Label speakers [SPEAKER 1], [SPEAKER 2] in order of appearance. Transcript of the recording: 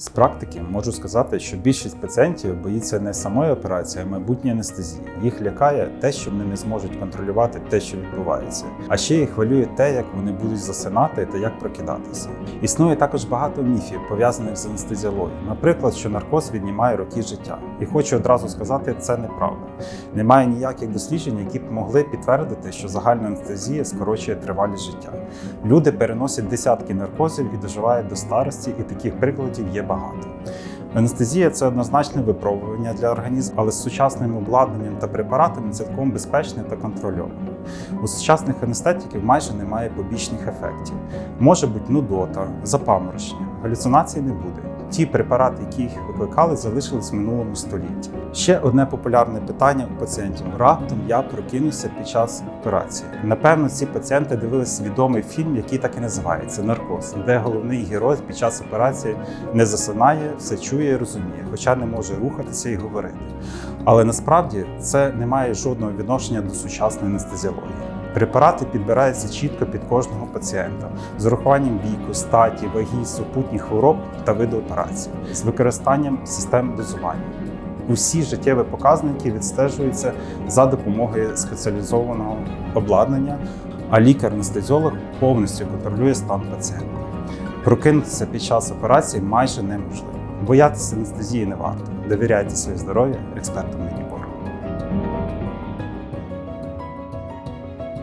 [SPEAKER 1] З практики можу сказати, що більшість пацієнтів боїться не самої операції, а майбутньої анестезії. Їх лякає те, що вони не зможуть контролювати те, що відбувається. А ще їх хвилює те, як вони будуть засинати та як прокидатися. Існує також багато міфів пов'язаних з анестезіологією. Наприклад, що наркоз віднімає роки життя. І хочу одразу сказати, це неправда. Немає ніяких досліджень, які б могли підтвердити, що загальна анестезія скорочує тривалість життя. Люди переносять десятки наркозів і доживають до старості, і таких прикладів є багато. Анестезія це однозначне випробування для організму, але з сучасним обладнанням та препаратами цілком безпечне та контрольоване. У сучасних анестетиків майже немає побічних ефектів. Може бути нудота, запаморочення, галюцинацій не буде. Ті препарати, які їх викликали, залишились в минулому столітті. Ще одне популярне питання у пацієнтів: раптом я прокинувся під час операції. Напевно, ці пацієнти дивились відомий фільм, який так і називається Наркоз, де головний герой під час операції не засинає, все чує і розуміє, хоча не може рухатися і говорити. Але насправді це не має жодного відношення до сучасної анестезіології. Препарати підбираються чітко під кожного пацієнта з урахуванням віку, статі, ваги, супутніх хвороб та виду операції, з використанням систем дозування. Усі життєві показники відстежуються за допомогою спеціалізованого обладнання, а лікар-анестезіолог повністю контролює стан пацієнта. Прокинутися під час операції майже неможливо. Боятися анестезії не варто. Довіряйте своє здоров'я експертам.